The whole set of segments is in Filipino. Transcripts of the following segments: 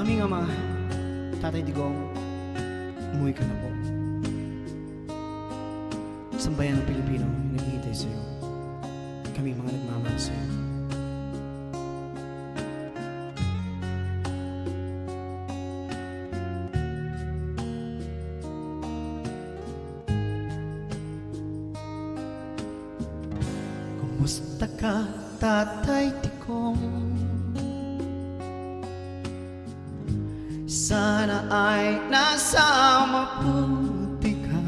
Aming ama, Tatay Digong, umuwi ka na po. Isang bayan ng Pilipino naghihintay sa'yo. Kami mga nagmamahal sa'yo. Kumusta ka, Tatay Digong? Sana ay nasa mabuti ka.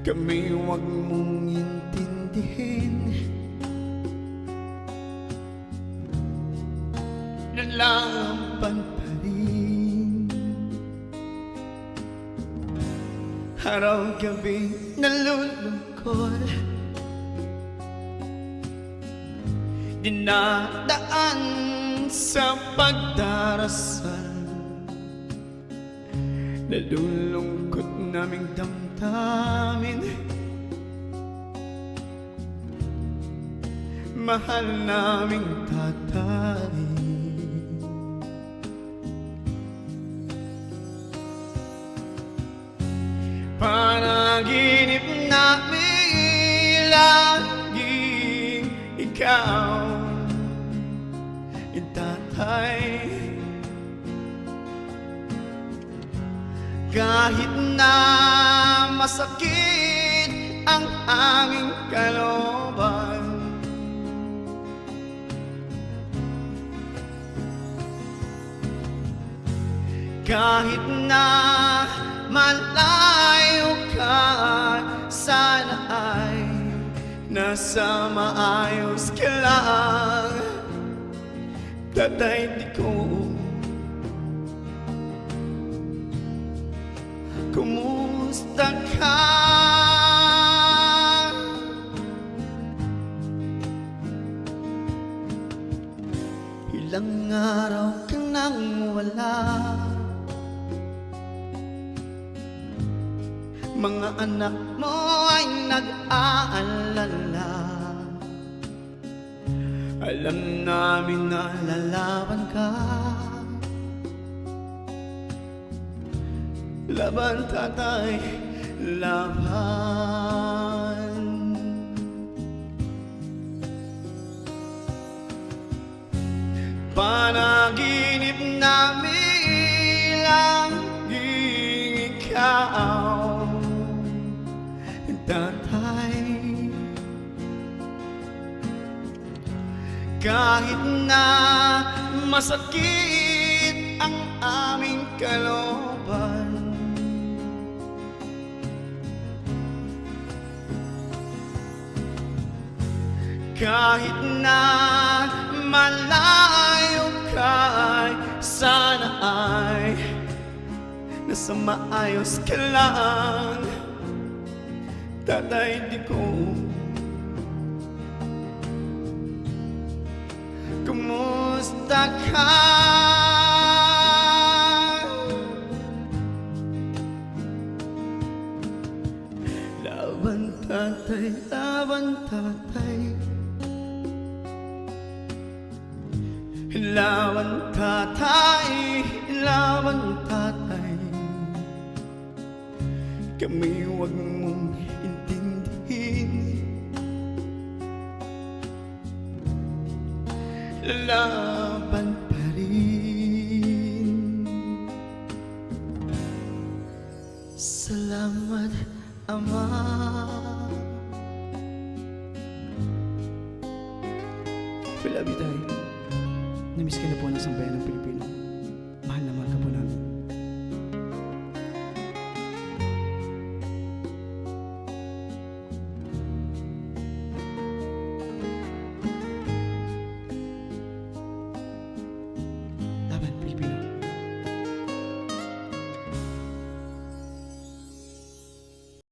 Kami huwag mong intindihin. Lalaban pa rin. Araw-gabi nalulungkot. Dinadaan sa pagdarasal. Nalulungkot naming damdamin. Mahal naming tatay. Panaginip Kahit na masakit ang aming kaloban Kahit na malayo ka Sana ay nasa maayos ka lang. Tatay di ko Kumusta ka? Ilang araw ka wala Mga anak mo ay nag-aalala. Alam namin na lalaban ka Laban tatay, laban. Panaginip namin laging ikaw. Tatay. Kahit na masakit ang aming kaloban Kahit na malayo ka Sana ay nasa maayos ka lang Tatay di ko Kumusta ka? Laban tatay, laban tatay Laban tatay, laban tatay. Kami huwag mong intindihin. Laban pa rin. Salamat, Ama. We love you, Tay. Namiss ka na po ng sambayan ng Pilipino.